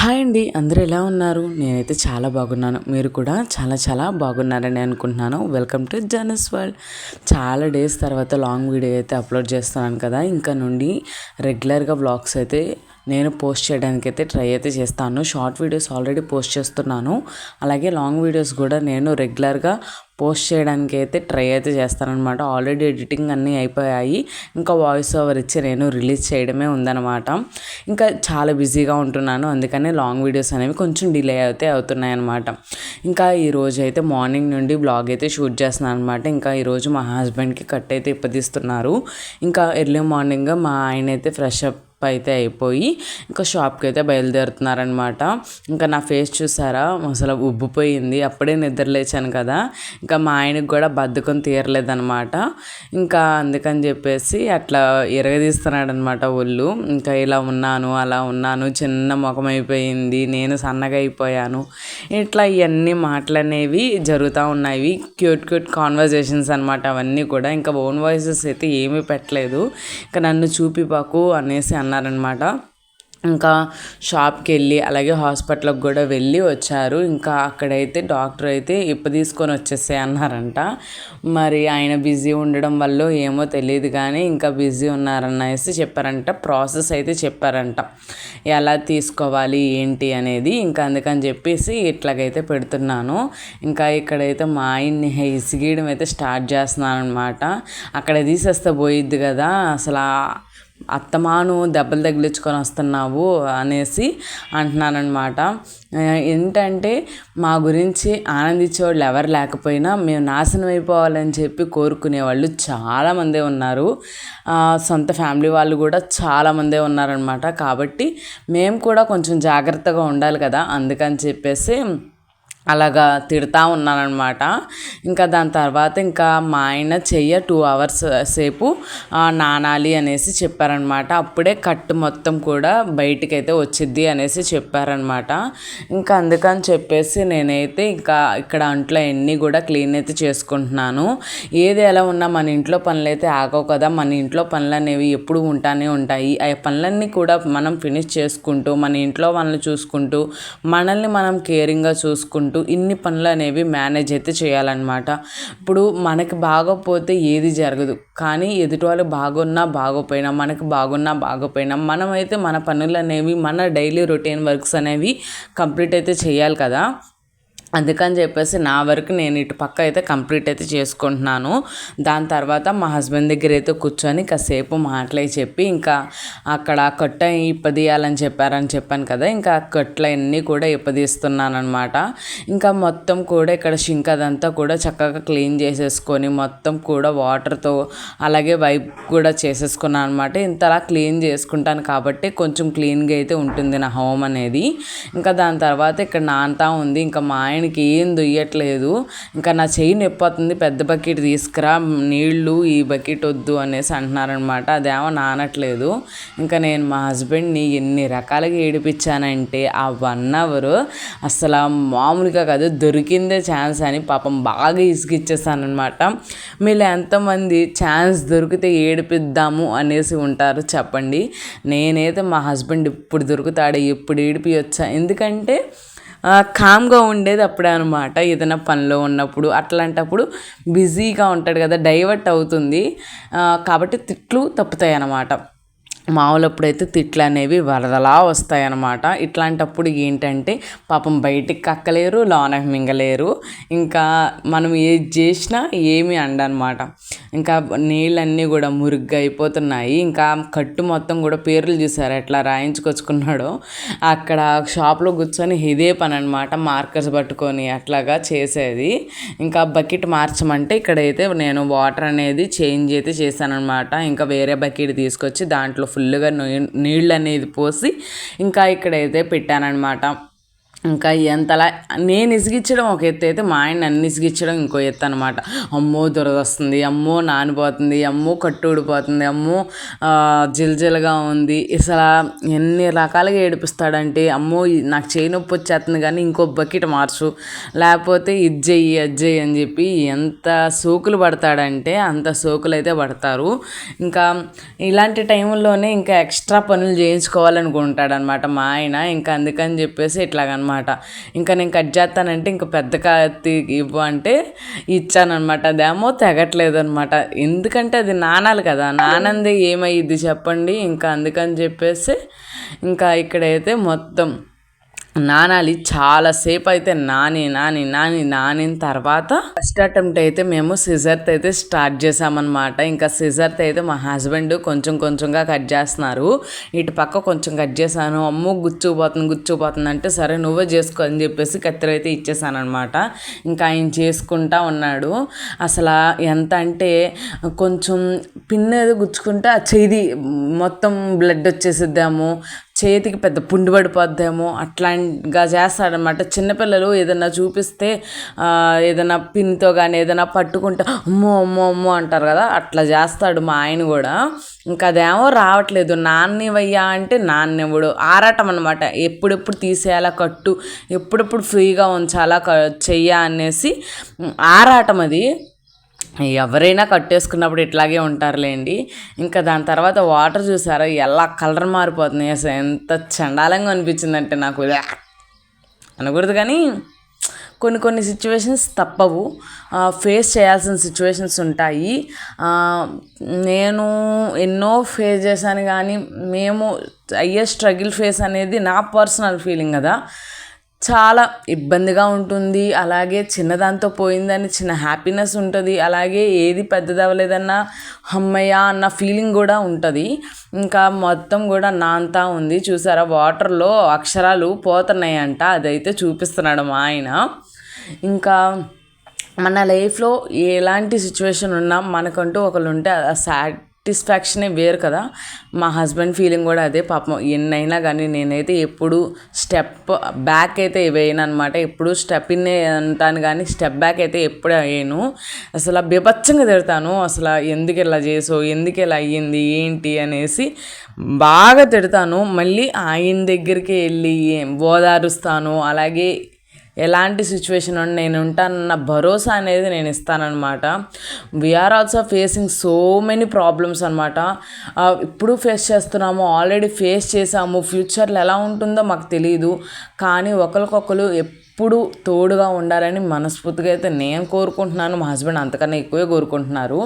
Hi అండి అందరూ ఎలా ఉన్నారు? నేనైతే చాలా బాగున్నాను. మీరు కూడా చాలా చాలా బాగున్నారని అనుకుంటున్నాను. వెల్కమ్ టు జనస్ వరల్డ్ చాలా డేస్ తర్వాత లాంగ్ వీడియో అయితే అప్లోడ్ చేస్తున్నాను కదా. ఇంకా నుండి రెగ్యులర్గా బ్లాగ్స్ అయితే నేను పోస్ట్ చేయడానికి అయితే ట్రై అయితే చేస్తాను. షార్ట్ వీడియోస్ ఆల్రెడీ పోస్ట్ చేస్తున్నాను. అలాగే లాంగ్ వీడియోస్ కూడా నేను రెగ్యులర్గా పోస్ట్ చేయడానికి అయితే ట్రై అయితే చేస్తానమాట ఆల్రెడీ ఎడిటింగ్ అన్నీ అయిపోయాయి. ఇంకా వాయిస్ ఓవర్ ఇచ్చి నేను రిలీజ్ చేయడమే ఉందన్నమాట. ఇంకా చాలా బిజీగా ఉంటున్నాను. అందుకనే లాంగ్ వీడియోస్ అనేవి కొంచెం డిలే అయితే అవుతున్నాయి అనమాట ఇంకా ఈరోజు అయితే మార్నింగ్ నుండి బ్లాగ్ అయితే షూట్ చేస్తున్నాను అనమాట ఇంకా ఈరోజు మా హస్బెండ్కి కట్ అయితే ఇప్పదీస్తున్నారు ఇంకా ఎర్లీ మార్నింగ్ మా ఆయన అయితే ఫ్రెష్ అప్ అయితే అయిపోయి ఇంకా షాప్కి అయితే బయలుదేరుతున్నారనమాట ఇంకా నా ఫేస్ చూసారా? అసలు ఉబ్బిపోయింది. అప్పుడే నిద్రలేచాను కదా. ఇంకా మా ఆయనకు కూడా బద్ధకం తీరలేదనమాట ఇంకా అందుకని చెప్పేసి అట్లా ఎరగదీస్తున్నాడనమాట ఒళ్ళు. ఇంకా ఇలా ఉన్నాను అలా ఉన్నాను చిన్న ముఖం అయిపోయింది నేను సన్నగా అయిపోయాను. ఇట్లా ఇవన్నీ మాటలనేవి జరుగుతూ ఉన్నాయి. క్యూట్ క్యూట్ కాన్వర్జేషన్స్ అనమాట అవన్నీ కూడా. ఇంకా ఓన్ వాయిసెస్ అయితే ఏమీ పెట్టలేదు. ఇంకా నన్ను చూపిపాకు అనేసి అన్నారనమాట ఇంకా షాప్కి వెళ్ళి అలాగే హాస్పిటల్కి కూడా వెళ్ళి వచ్చారు. ఇంకా అక్కడైతే డాక్టర్ అయితే ఇప్ప తీసుకొని వచ్చేసే అన్నారంట. మరి ఆయన బిజీ ఉండడం వల్ల ఏమో తెలియదు కానీ ఇంకా బిజీ ఉన్నారనేసి చెప్పారంట. ప్రాసెస్ అయితే చెప్పారంట. ఎలా తీసుకోవాలి ఏంటి అనేది ఇంకా అందుకని చెప్పేసి ఇట్లాగైతే పెడుతున్నాను. ఇంకా ఇక్కడైతే మా ఆయన్ని ఇసిగీయడం అయితే స్టార్ట్ చేస్తున్నాను అనమాట అక్కడ తీసేస్తే పోయిద్ది కదా. అసలు అత్తమాను దెబ్బలు తగిలించుకొని వస్తున్నావు అనేసి అంటున్నానమాట ఏంటంటే మా గురించి ఆనందించే వాళ్ళు ఎవరు లేకపోయినా మేము నాశనం అయిపోవాలని చెప్పి కోరుకునే వాళ్ళు చాలామందే ఉన్నారు. సొంత ఫ్యామిలీ వాళ్ళు కూడా చాలామందే ఉన్నారనమాట కాబట్టి మేము కూడా కొంచెం జాగ్రత్తగా ఉండాలి కదా అందుకని చెప్పేసి అలాగా తిడతా ఉన్నానమాట ఇంకా దాని తర్వాత ఇంకా మా ఆయన చెయ్య టూ అవర్స్ సేపు నానాలి అనేసి చెప్పారనమాట అప్పుడే కట్టు మొత్తం కూడా బయటికైతే వచ్చిద్ది అనేసి చెప్పారనమాట ఇంకా అందుకని చెప్పేసి నేనైతే ఇంకా ఇక్కడ అంట్లో ఎన్ని కూడా క్లీన్ అయితే చేసుకుంటున్నాను. ఏది ఎలా ఉన్నా మన ఇంట్లో పనులు అయితే ఆగవు కదా. మన ఇంట్లో పనులు అనేవి ఎప్పుడు ఉంటానే ఉంటాయి. ఆ పనులన్నీ కూడా మనం ఫినిష్ చేసుకుంటూ మన ఇంట్లో వాళ్ళని చూసుకుంటూ మనల్ని మనం కేరింగ్గా చూసుకుంటూ ఇన్ని పనులు అనేవి మేనేజ్ అయితే చేయాలన్నమాట. ఇప్పుడు మనకి బాగోపోతే ఏది జరగదు. కానీ ఎదుటి వాళ్ళు బాగున్నా బాగోపోయినా మనకి బాగున్నా బాగోపోయినా మనమైతే మన పనులు అనేవి మన డైలీ రొటీన్ వర్క్స్ అనేవి కంప్లీట్ అయితే చేయాలి కదా. అందుకని చెప్పేసి నా వరకు నేను ఇటు పక్క అయితే కంప్లీట్ అయితే చేసుకుంటున్నాను. దాని తర్వాత మా హస్బెండ్ దగ్గర అయితే కూర్చొని కాసేపు మాటలై చెప్పి ఇంకా అక్కడ కట్ట ఇప్పదీయాలని చెప్పారని చెప్పాను కదా ఇంకా కట్లన్నీ కూడా ఇప్పదీస్తున్నాను అనమాట ఇంకా మొత్తం కూడా ఇక్కడ షింక్ అదంతా కూడా చక్కగా క్లీన్ చేసేసుకొని మొత్తం కూడా వాటర్తో అలాగే వైప్ కూడా చేసేసుకున్నాను అనమాట ఇంతలా క్లీన్ చేసుకుంటాను కాబట్టి కొంచెం క్లీన్గా అయితే ఉంటుంది నా హోమ్ అనేది. ఇంకా దాని తర్వాత ఇక్కడ నాంతా ఉంది ఇంకా మా ఆయన ఆయనకి ఏం దొయ్యట్లేదు. ఇంకా నా చెయ్యి నొప్పి పెద్ద బకెట్ తీసుకురా నీళ్ళు ఈ బకెట్ వద్దు అనేసి అంటున్నారనమాట అదేమో నానట్లేదు. ఇంకా నేను మా హస్బెండ్ని ఎన్ని రకాలుగా ఏడిపించానంటే ఆ వన్ అవర్ అసలు మామూలుగా కాదు దొరికిందే ఛాన్స్ అని పాపం బాగా ఇసుగిచ్చేసానమాట మీరు ఎంతమంది ఛాన్స్ దొరికితే ఏడిపిద్దాము అనేసి ఉంటారు చెప్పండి. నేనైతే మా హస్బెండ్ ఇప్పుడు దొరుకుతాడు ఎప్పుడు ఏడిపియొచ్చా? ఎందుకంటే కామ్గా ఉండేది అప్పుడే అనమాట ఏదైనా పనిలో ఉన్నప్పుడు అట్లాంటప్పుడు బిజీగా ఉంటాడు కదా డైవర్ట్ అవుతుంది. కాబట్టి తిట్లు తప్పుతాయి అన్నమాట. మామూలప్పుడైతే తిట్లు అనేవి వరదలా వస్తాయన్నమాట. ఇట్లాంటప్పుడు ఏంటంటే పాపం బయటికి కక్కలేరు లోన మింగలేరు. ఇంకా మనం ఏది చేసినా ఏమి అండనమాట ఇంకా నీళ్ళన్నీ కూడా మురుగ్గా అయిపోతున్నాయి. ఇంకా కట్టు మొత్తం కూడా పేర్లు చూసారు? ఎట్లా రాయించుకొచ్చుకున్నాడో. అక్కడ షాప్లో కూర్చొని ఇదే పని అనమాట మార్కర్స్ పట్టుకొని అట్లాగా చేసేది. ఇంకా బకెట్ మార్చమంటే ఇక్కడైతే నేను వాటర్ అనేది చేంజ్ అయితే చేశానమాట ఇంకా వేరే బకెట్ తీసుకొచ్చి దాంట్లో ఫుల్గా నీళ్ళు అనేది పోసి ఇంకా ఇక్కడైతే పెట్టానమాట ఇంకా ఎంతలా నేను ఇసిగిచ్చడం ఒక ఎత్తు అయితే మా ఆయన నన్ను ఇసిగిచ్చడం ఇంకో ఎత్తు అనమాట అమ్మో దురద వస్తుంది అమ్మో నానిపోతుంది అమ్మో కట్టు ఊడిపోతుంది అమ్మో జిల్జిల్గా ఉంది. అసలు ఎన్ని రకాలుగా ఏడిపిస్తాడంటే అమ్మో నాకు చేయి నొప్పి వచ్చేస్తుంది కానీ ఇంకో బకెట్ మార్చు లేకపోతే ఇది చెయ్యి అది చెయ్యి అని చెప్పి ఎంత సోకులు పడతాడంటే అంత సోకులు అయితే పడతారు. ఇంకా ఇలాంటి టైంలోనే ఇంకా ఎక్స్ట్రా పనులు చేయించుకోవాలనుకుంటాడనమాట మా ఆయన. ఇంకా అందుకని చెప్పేసి ఇట్లాగనమాట ఇంకా నేను కట్ చేస్తానంటే ఇంకా పెద్ద కత్తి ఇవ్వు అంటే ఇచ్చానమాట అదేమో తెగట్లేదు అనమాట ఎందుకంటే అది నానాలి కదా. నానంది ఏమయ్యిద్ది చెప్పండి. ఇంకా అందుకని చెప్పేసి ఇంకా ఇక్కడైతే మొత్తం నానాలి చాలాసేపు అయితే నాని నాని నాని నానిన తర్వాత ఫస్ట్ అటెంప్ట్ అయితే మేము సిజర్తో అయితే స్టార్ట్ చేసామన్నమాట ఇంకా సిజర్తో అయితే మా హస్బెండ్ కొంచెం కొంచెంగా కట్ చేస్తున్నారు. ఇటు పక్క కొంచెం కట్ చేశాను. అమ్మో గుచ్చుకుపోతుంది గుచ్చుకుపోతుంది అంటే సరే నువ్వే చేసుకో అని చెప్పేసి కత్తిరి అయితే ఇచ్చేసానమాట ఇంకా ఆయన చేసుకుంటా ఉన్నాడు. అసలు ఎంత అంటే కొంచెం పిన్ ఏదో గుచ్చుకుంటే ఆ చేది మొత్తం బ్లడ్ వచ్చేసిద్దాము. చేతికి పెద్ద పుండు పడిపోద్దేమో అట్లాగా చేస్తాడనమాట చిన్నపిల్లలు ఏదైనా చూపిస్తే ఏదైనా పిన్తో కానీ ఏదైనా పట్టుకుంటే అమ్మో అమ్మో అమ్మో అంటారు కదా అట్లా చేస్తాడు మా ఆయన కూడా. ఇంకా అదేమో రావట్లేదు. నాన్నవయ్యా అంటే నాన్నెవడు ఆరాటం అనమాట ఎప్పుడెప్పుడు తీసేయాలా కట్టు? ఎప్పుడెప్పుడు ఫ్రీగా ఉంచాలా క చెయ్య అనేసి ఆరాటం అది. ఎవరైనా కట్టేసుకున్నప్పుడు ఇట్లాగే ఉంటారులేండి. ఇంకా దాని తర్వాత వాటర్ చూసారా? ఎలా కలర్ మారిపోతున్నాయి అసలు ఎంత చండాలంగా అనిపించిందంటే నాకు. అనకూడదు కానీ కొన్ని కొన్ని సిచ్యువేషన్స్ తప్పవు. ఫేస్ చేయాల్సిన సిచ్యువేషన్స్ ఉంటాయి. నేను ఎన్నో ఫేస్ చేశాను కానీ మేము అయ్యే స్ట్రగుల్ ఫేస్ అనేది నా పర్సనల్ ఫీలింగ్ కదా. చాలా ఇబ్బందిగా ఉంటుంది. అలాగే చిన్నదాంతో పోయిందని చిన్న హ్యాపీనెస్ ఉంటుంది. అలాగే ఏది పెద్దదవ్వలేదన్న అమ్మయ్య అన్న ఫీలింగ్ కూడా ఉంటుంది. ఇంకా మొత్తం కూడా నాంతా ఉంది. చూసారా? వాటర్లో అక్షరాలు పోతున్నాయంట. అదైతే చూపిస్తున్నాడు మా ఆయన. ఇంకా మన లైఫ్లో ఎలాంటి సిచ్యువేషన్ ఉన్నా మనకంటూ ఒకళ్ళు ఉంటే ఆ సాటిస్ఫాక్షనే వేరు కదా. మా హస్బెండ్ ఫీలింగ్ కూడా అదే పాపం. ఎన్నైనా కానీ నేనైతే ఎప్పుడు స్టెప్ బ్యాక్ అయితే వేయను అనమాట ఎప్పుడు స్టెప్ ఇన్ అంటాను కానీ స్టెప్ బ్యాక్ అయితే ఎప్పుడు వేయను. అసలు బీభత్సంగా తిడతాను. అసలు ఎందుకు ఇలా చేసావు ఎందుకు ఇలా అయ్యింది ఏంటి అనేసి బాగా తిడతాను. మళ్ళీ ఆయన దగ్గరికి వెళ్ళి ఓదారుస్తాను అలాగే ఎలాంటి సిచ్యువేషన్లో నేను ఉంటానన్న భరోసా అనేది నేను ఇస్తానన్నమాట. We're also facing so many problems అనమాట ఇప్పుడు ఫేస్ చేస్తున్నాము ఆల్రెడీ ఫేస్ చేసాము ఫ్యూచర్లో ఎలా ఉంటుందో మాకు తెలియదు కానీ ఒకరికొకరు ఎప్పుడు తోడుగా ఉండాలని మనస్ఫూర్తిగా అయితే నేను కోరుకుంటున్నాను. మా హస్బెండ్ అంతకన్నా ఎక్కువే కోరుకుంటున్నారు.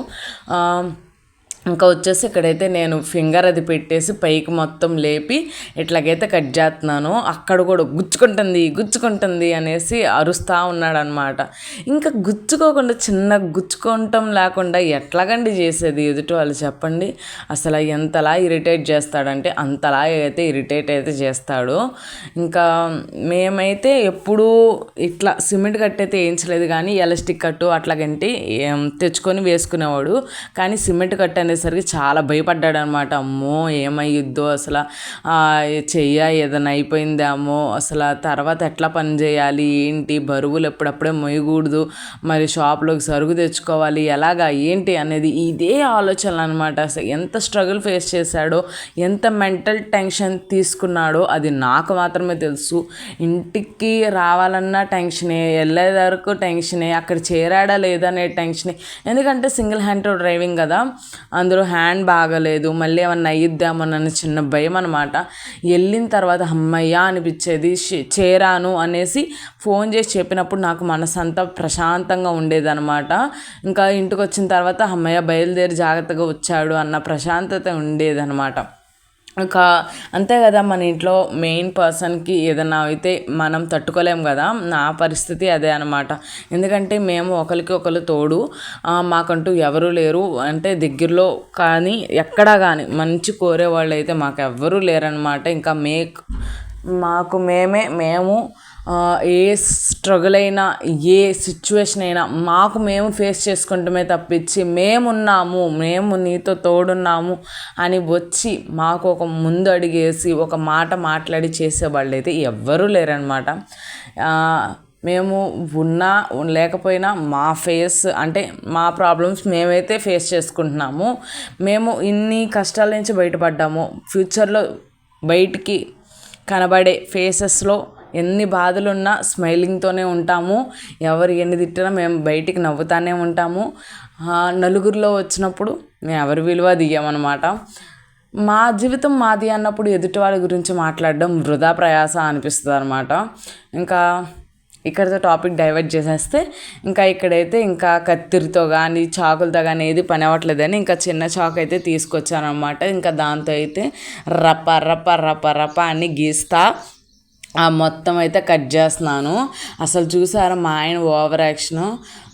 ఇంకా వచ్చేసి ఇక్కడైతే నేను ఫింగర్ అది పెట్టేసి పైకి మొత్తం లేపి ఇట్లాగైతే కట్ చేస్తున్నాను. అక్కడ కూడా గుచ్చుకుంటుంది గుచ్చుకుంటుంది అనేసి అరుస్తూ ఉన్నాడనమాట ఇంకా గుచ్చుకోకుండా చిన్న గుచ్చుకోవటం లేకుండా ఎట్లాగండి చేసేది? ఎదుటి వాళ్ళు చెప్పండి. అసలు ఎంతలా ఇరిటేట్ చేస్తాడంటే అంతలా అయితే ఇరిటేట్ అయితే చేస్తాడు. ఇంకా మేమైతే ఎప్పుడూ ఇట్లా సిమెంట్ కట్ అయితే వేయించలేదు కానీ ఎలాస్టిక్ కట్టు అట్లాగంటే తెచ్చుకొని వేసుకునేవాడు. కానీ సిమెంట్ కట్ ఉండేసరికి చాలా భయపడ్డాడు అనమాట అమ్మో ఏమయ్యిద్దో అసలు. ఆ, చెయ్య ఏదైనా అయిపోయిందేమో అసలు తర్వాత ఎట్లా పని చేయాలి? ఏంటి? బరువులు ఎప్పుడప్పుడే మొయ్యకూడదు మరి షాప్లోకి సరుకు తెచ్చుకోవాలి. ఎలాగా? ఏంటి అనేది ఇదే ఆలోచన అనమాట. అసలు ఎంత స్ట్రగుల్ ఫేస్ చేశాడో ఎంత మెంటల్ టెన్షన్ తీసుకున్నాడో అది నాకు మాత్రమే తెలుసు. ఇంటికి రావాలన్నా టెన్షనే వెళ్ళే వరకు టెన్షనే అక్కడ చేరాడా లేదా అనే టెన్షనే. ఎందుకంటే సింగిల్ హ్యాండ్ డ్రైవింగ్ కదా. అందులో హ్యాండ్ బాగలేదు మళ్ళీ ఏమన్నా అయ్యిద్దామన్న చిన్న భయం అనమాట వెళ్ళిన తర్వాత అమ్మయ్య అనిపించేది చేరాను అనేసి ఫోన్ చేసి చెప్పినప్పుడు నాకు మనసు ప్రశాంతంగా ఉండేదనమాట ఇంకా ఇంటికి వచ్చిన తర్వాత అమ్మయ్య బయలుదేరి జాగ్రత్తగా వచ్చాడు అన్న ప్రశాంతత ఉండేదనమాట ఒక అంతే కదా మన ఇంట్లో మెయిన్ పర్సన్కి ఏదైనా అయితే మనం తట్టుకోలేం కదా నా పరిస్థితి అదే అనమాట ఎందుకంటే మేము ఒకరికి ఒకరు తోడు మాకంటూ ఎవరు లేరు. అంటే దగ్గరలో కానీ ఎక్కడా కానీ మంచి కోరే వాళ్ళు అయితే మాకు ఎవ్వరూ లేరనమాట ఇంకా మే మాకు మేమే మేము ఏ స్ట్రగుల్ అయినా ఏ సిచ్యువేషన్ అయినా మాకు మేము ఫేస్ చేసుకుంటమే తప్పించి మేమున్నాము మేము నీతో తోడున్నాము అని వచ్చి మాకు ఒక ముందు అడిగేసి ఒక మాట మాట్లాడి చేసేవాళ్ళు అయితే ఎవ్వరూ లేరనమాట మేము ఉన్నా లేకపోయినా మా ఫేస్ అంటే మా ప్రాబ్లమ్స్ మేమైతే ఫేస్ చేసుకుంటున్నాము. మేము ఇన్ని కష్టాల నుంచి బయటపడ్డాము. ఫ్యూచర్లో బయటికి కనబడే ఫేసెస్లో ఎన్ని బాధలున్నా స్మైలింగ్తోనే ఉంటాము. ఎవరు ఎన్ని తిట్టినా మేము బయటికి నవ్వుతానే ఉంటాము. నలుగురిలో వచ్చినప్పుడు మేము ఎవరి విలువ దిగామన్నమాట. మా జీవితం మాది అన్నప్పుడు ఎదుటి వాళ్ళ గురించి మాట్లాడడం వృధా ప్రయాస అనిపిస్తుంది అనమాట ఇంకా ఇక్కడితో టాపిక్ డైవర్ట్ చేసేస్తే ఇంకా ఇక్కడైతే ఇంకా కత్తిరితో కానీ చాకులతో కానీ ఏది పని అవ్వట్లేదని ఇంకా చిన్న చాకు అయితే తీసుకొచ్చాను అనమాట ఇంకా దాంతో అయితే రప్ప రప్ప రప్ప రప్ప అని గీస్తా మొత్తం అయితే కట్ చేస్తున్నాను. అసలు చూసారా మా ఆయన ఓవర్ యాక్షన్?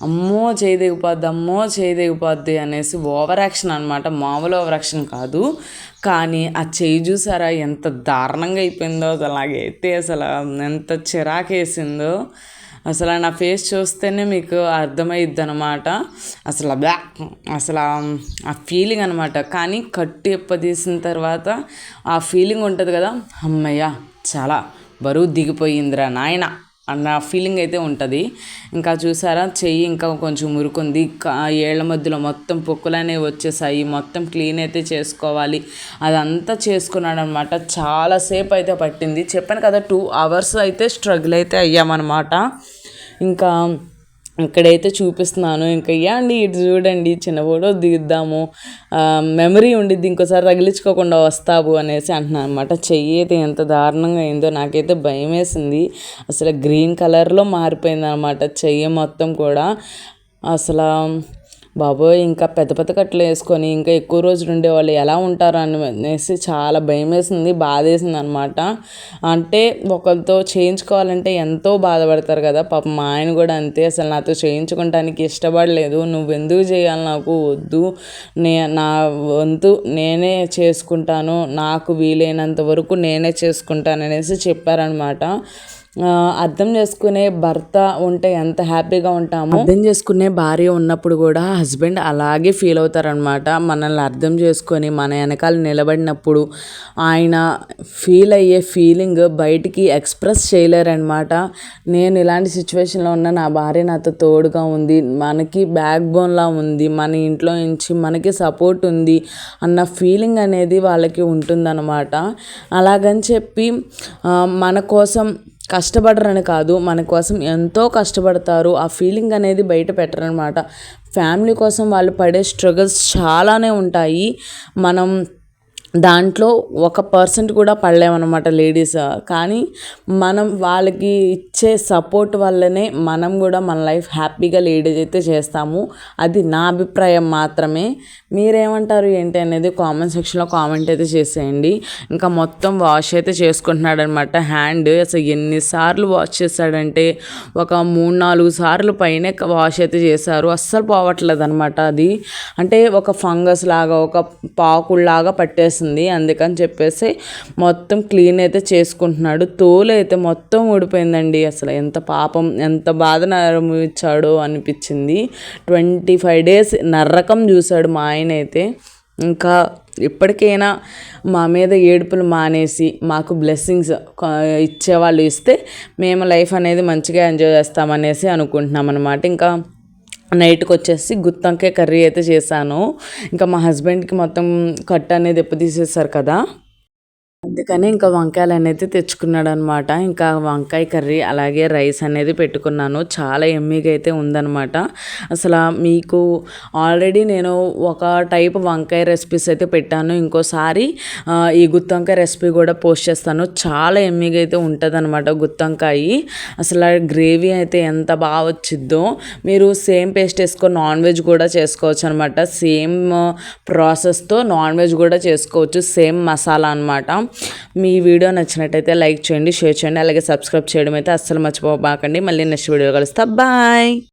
అమ్మో చేయి దిగిపోద్ది అమ్మో చేయి దిగిపోద్ది అనేసి ఓవర్ యాక్షన్ అనమాట మామూలు ఓవర్ యాక్షన్ కాదు. కానీ ఆ చేయి చూసారా ఎంత దారుణంగా అయిపోయిందో అలాగైతే అసలు ఎంత చిరాకేసిందో. అసలు నా ఫేస్ చూస్తేనే మీకు అర్థమైద్ది అనమాట అసలు బ్లా అసలు ఆ ఫీలింగ్ అనమాట కానీ కట్టు ఎప్పదీసిన తర్వాత ఆ ఫీలింగ్ ఉంటుంది కదా. అమ్మయ్య చాలా బరువు దిగిపోయిందిరా నాయన అన్న ఫీలింగ్ అయితే ఉంటుంది. ఇంకా చూసారా చెయ్యి ఇంకా కొంచెం మురుకుంది. ఏళ్ళ మధ్యలో మొత్తం పొక్కులు అనేవి వచ్చేసాయి. మొత్తం క్లీన్ అయితే చేసుకోవాలి. అదంతా చేసుకున్నాడు అనమాట చాలాసేపు అయితే పట్టింది. చెప్పాను కదా టూ అవర్స్ అయితే స్ట్రగుల్ అయితే అయ్యామన్నమాట ఇంకా ఇక్కడైతే చూపిస్తున్నాను. ఇంకా అండి ఇటు చూడండి చిన్న ఫోటో దిగుద్దాము మెమరీ ఉండిద్ది ఇంకోసారి తగిలించుకోకుండా వస్తావు అనేసి అంటున్నాను అనమాట చెయ్యి అయితే ఎంత దారుణంగా అయిందో నాకైతే భయం వేసింది అసలు గ్రీన్ కలర్లో మారిపోయింది అనమాట చెయ్యి మొత్తం కూడా. అసలు బాబోయ్ ఇంకా పెద్ద పెద్ద కట్టలు వేసుకొని ఇంకా ఎక్కువ రోజులు ఉండేవాళ్ళు ఎలా ఉంటారు అనేసి చాలా భయం వేసింది బాధ వేసింది అనమాట అంటే ఒకరితో చేయించుకోవాలంటే ఎంతో బాధపడతారు కదా పాప మా ఆయన కూడా అంతే అసలు నాతో చేయించుకోవటానికి ఇష్టపడలేదు నువ్వు ఎందుకు చేయాలి నాకు వద్దు నే నా వంతు నేనే చేసుకుంటాను నాకు వీలైనంత వరకు నేనే చేసుకుంటాను అనేసి చెప్పారనమాట. అర్థం చేసుకునే భర్త ఉంటే ఎంత హ్యాపీగా ఉంటామో? అర్థం చేసుకునే భార్య ఉన్నప్పుడు కూడా హస్బెండ్ అలాగే ఫీల్ అవుతారనమాట మనల్ని అర్థం చేసుకొని మన వెనకాల నిలబడినప్పుడు ఆయన ఫీల్ అయ్యే ఫీలింగ్ బయటికి ఎక్స్ప్రెస్ చేయలేరనమాట నేను ఇలాంటి సిచ్యువేషన్లో ఉన్న నా భార్య నాతో తోడుగా ఉంది మనకి బ్యాక్ బోన్లా ఉంది మన ఇంట్లో నుంచి మనకి సపోర్ట్ ఉంది అన్న ఫీలింగ్ అనేది వాళ్ళకి ఉంటుందన్నమాట. అలాగని చెప్పి మన కోసం కష్టపడరని కాదు మన కోసం ఎంతో కష్టపడతారు. ఆ ఫీలింగ్ అనేది బయట పెట్టరనమాట. ఫ్యామిలీ కోసం వాళ్ళు పడే స్ట్రగుల్స్ చాలానే ఉంటాయి. మనం దాంట్లో ఒక పర్సెంట్ కూడా పడలేమన్నమాట లేడీస్ కానీ మనం వాళ్ళకి ఇచ్చే సపోర్ట్ వల్లనే మనం కూడా మన లైఫ్ హ్యాపీగా లీడ్ అయితే చేస్తాము. అది నా అభిప్రాయం మాత్రమే. మీరేమంటారు ఏంటి అనేది కామెంట్ సెక్షన్లో కామెంట్ అయితే చేసేయండి. ఇంకా మొత్తం వాష్ అయితే చేసుకుంటున్నాడు అనమాట హ్యాండ్ అసలు ఎన్నిసార్లు వాష్ చేశాడంటే ఒక మూడు నాలుగు సార్లు పైనే వాష్ అయితే చేశారు. అస్సలు పోవట్లేదు అనమాట అది. అంటే ఒక ఫంగస్ లాగా ఒక పాకుల్లాగా పట్టేసింది. అందుకని చెప్పేసి మొత్తం క్లీన్ అయితే చేసుకుంటున్నాడు. తోలు అయితే మొత్తం ఊడిపోయిందండి. అసలు ఎంత పాపం ఎంత బాధ ఇచ్చాడో అనిపించింది. ట్వంటీ ఫైవ్ డేస్ నర్రకం చూశాడు మా ఆయన అయితే ఇంకా ఇప్పటికైనా మా మీద ఏడుపులు మానేసి మాకు బ్లెస్సింగ్స్ ఇచ్చేవాళ్ళు ఇస్తే మేము లైఫ్ అనేది మంచిగా ఎంజాయ్ చేస్తామనేసి అనుకుంటున్నాం అనమాట ఇంకా నైట్కి వచ్చేసి గుత్తంకాయ కర్రీ అయితే చేశాను. ఇంకా మా హస్బెండ్కి మొత్తం కట్ అనేది ఎప్పు తీసేసారు కదా. అందుకని ఇంకా వంకాయలు అనేది తెచ్చుకున్నాడు అనమాట ఇంకా వంకాయ కర్రీ అలాగే రైస్ అనేది పెట్టుకున్నాను. చాలా ఎమ్మీగా అయితే ఉందనమాట. అసలు మీకు ఆల్రెడీ నేను ఒక టైప్ వంకాయ రెసిపీస్ అయితే పెట్టాను. ఇంకోసారి ఈ గుత్తంకాయ రెసిపీ కూడా పోస్ట్ చేస్తాను. చాలా ఎమ్మీగా అయితే ఉంటుంది అనమాట అసలు గ్రేవీ అయితే ఎంత బాగా వచ్చిద్దో. మీరు సేమ్ పేస్ట్ వేసుకొని నాన్ వెజ్ కూడా చేసుకోవచ్చు అనమాట సేమ్ ప్రాసెస్తో నాన్ వెజ్ కూడా చేసుకోవచ్చు. సేమ్ మసాలా అనమాట. మీ వీడియో నచ్చినట్టయితే లైక్ చేయండి షేర్ చేయండి అలాగే సబ్స్క్రైబ్ చేయడం అయితే అస్సలు మర్చిపోబాకండి మళ్ళీ నెక్స్ట్ వీడియో కలుస్తా. బాయ్!